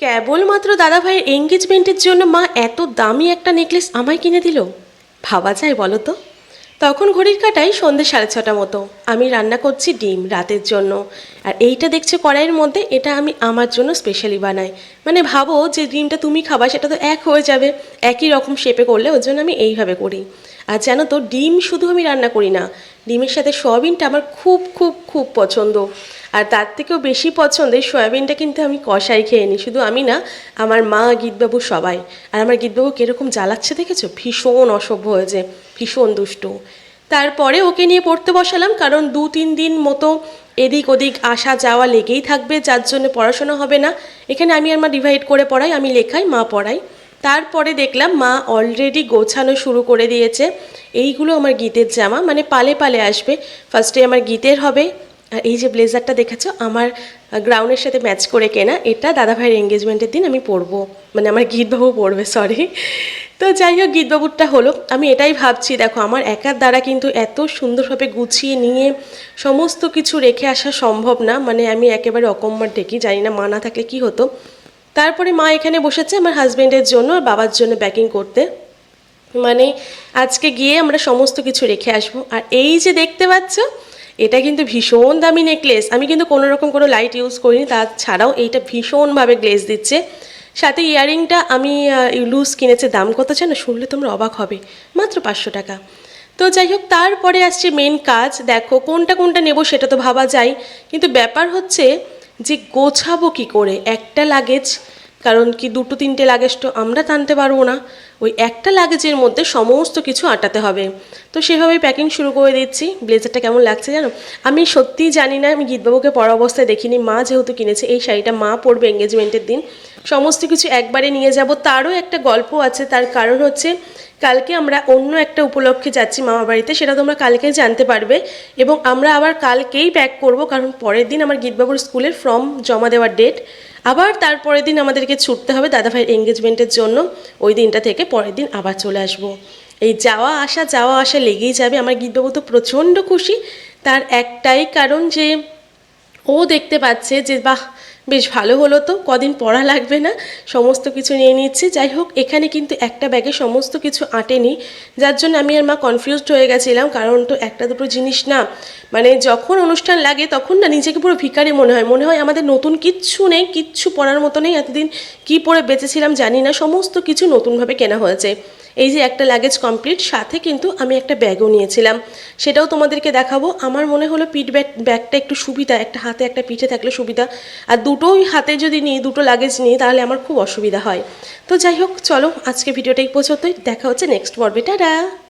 কেবলমাত্র দাদাভাইয়ের এঙ্গেজমেন্টের জন্য মা এত দামি একটা নেকলেস আমায় কিনে দিল? ভাবা যায় বলো তো? তখন ঘড়ির কাটাই সন্ধ্যে সাড়ে ছটা মতো। আমি রান্না করছি ডিম রাতের জন্য। আর এইটা দেখছ কড়াইয়ের মধ্যে, এটা আমি আমার জন্য স্পেশালি বানাই। মানে ভাবো যে ডিমটা তুমি খাবা, সেটা তো এক হয়ে যাবে। একই রকম শেপে করলে ওর জন্য আমি এইভাবে করি। আর জানো তো, ডিম শুধু আমি রান্না করি না, ডিমের সাথে সয়াবিনটা আমার খুব খুব খুব পছন্দ। আর তার থেকেও বেশি পছন্দের সয়াবিনটা কিন্তু আমি কষাই খেয়ে নিই। শুধু আমি না, আমার মা, গীতবাবু সবাই। আর আমার গীতবাবু কীরকম জ্বালাচ্ছে দেখেছ? ভীষণ অসভ্য হয়েছে, ভীষণ দুষ্ট। তারপরে ওকে নিয়ে পড়তে বসালাম, কারণ দু তিন দিন মতো এদিক ওদিক আসা যাওয়া লেগেই থাকবে, যার জন্য পড়াশোনা হবে না। এখানে আমি আর মা ডিভাইড করে পড়াই, আমি লেখাই, মা পড়াই। তারপরে দেখলাম মা অলরেডি গোছানো শুরু করে দিয়েছে। এইগুলো আমার গীতের জামা মানে পালে পালে আসবে। ফার্স্টে আমার গীতের হবে, আর এই যে ব্লেজারটা দেখেছ আমার গ্রাউন্ডের সাথে ম্যাচ করে কেনা, এটা দাদাভাইয়ের এঙ্গেজমেন্টের দিন আমি পরবো মানে আমার গীতবাবু পড়বে সরি তো যাই হোক, গীতবাবুরটা হলো। আমি এটাই ভাবছি, দেখো, আমার একার দ্বারা কিন্তু এত সুন্দরভাবে গুছিয়ে নিয়ে সমস্ত কিছু রেখে আসা সম্ভব না। মানে আমি একেবারে অকম্মার ডেকি জানি না মা না থাকলে কী হতো। তারপরে মা এখানে বসেছে আমার হাজব্যান্ডের জন্য আর বাবার জন্য প্যাকিং করতে। মানে আজকে গিয়ে আমরা সমস্ত কিছু রেখে আসব। আর এই যে দেখতে পাচ্ছ, এটা কিন্তু ভীষণ দামি নেকলেস আমি কিন্তু কোনো রকম কোনো লাইট ইউজ করিনি, তাছাড়াও এইটা ভীষণভাবে গ্লেস দিচ্ছে। সাথে ইয়ারিংটা আমি লুজ কিনেছে, দাম কত জানো শুনলে তোমরা অবাক হবে। মাত্র পাঁচশো টাকা। তো যাই হোক, তারপরে আসছে মেন কাজ। দেখো, কোনটা কোনটা নেব সেটা তো ভাবা যায়। কিন্তু ব্যাপার হচ্ছে যে গোছাবো কি করে? একটা লাগেজ কারণ কি দুটো তিনটে লাগেজ তো আমরা টানতে পারব না। ওই একটা লাগেজের মধ্যে সমস্ত কিছু আটাতে হবে। তো সেভাবেই প্যাকিং শুরু করে দিচ্ছি। ব্লেজারটা কেমন লাগছে জানো? আমি সত্যিই জানি না, আমি গীতবাবুকে পড়া অবস্থায় দেখিনি। মা যেহেতু কিনেছে, এই শাড়িটা মা পরবে এঙ্গেজমেন্টের দিন। সমস্ত কিছু একবারে নিয়ে যাব। তারও একটা গল্প আছে, তার কারণ হচ্ছে কালকে আমরা অন্য একটা উপলক্ষে যাচ্ছি মামা বাড়িতে, সেটা তোমরা কালকে জানতে পারবে। এবং আমরা আবার কালকেই প্যাক করব, কারণ পরের দিন আমার গীতবাবুর স্কুলের ফর্ম জমা দেওয়ার ডেট আবার তারপরের দিন আমাদেরকে ছুটতে হবে দাদাভাইয়ের এঙ্গেজমেন্টের জন্য। ওই দিনটা থেকে পরের দিন আবার চলে আসব। এই যাওয়া আসা যাওয়া আসা লেগেই যাবে। আমার গীতবাবু তো প্রচণ্ড খুশি। তার একটাই কারণ যে ও দেখতে পাচ্ছে যে, বাহ বেশ ভালো হলো তো, কদিন পড়া লাগবে না, সমস্ত কিছু নিয়ে নিচ্ছে। যাই হোক, এখানে কিন্তু একটা ব্যাগে সমস্ত কিছু আঁটেনি, যার জন্য আমি আর মা কনফিউজড হয়ে গেছিলাম, কারণ তো একটা দুটো জিনিস না মানে যখন অনুষ্ঠান লাগে তখন না নিজেকে পুরো ভিখারি মনে হয়। মনে হয় আমাদের নতুন কিচ্ছু নেই, কিচ্ছু পড়ার মতো নেই, এতদিন কি পরে বেঁচেছিলাম জানি না, সমস্ত কিছু নতুনভাবে কেনা হয়েছে। এই যে একটা লাগেজ কমপ্লিট সাথে কিন্তু আমি একটা ব্যাগও নিয়েছিলাম। সেটাও তোমাদেরকে দেখাবো। আমার মনে হলো পিঠ ব্যাগ ব্যাগটা একটু সুবিধা, একটা হাতে একটা পিঠে থাকলে সুবিধা। আর দুটোই হাতে যদি নিই, দুটো লাগেজ নিই, তাহলে আমার খুব অসুবিধা হয়। তো যাই হোক, চলো আজকে ভিডিওটা এই পর্যন্তই। দেখা হচ্ছে নেক্সট পর্বে। টাটা!